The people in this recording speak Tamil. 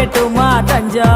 வைக்கட்டுமா தஞ்சா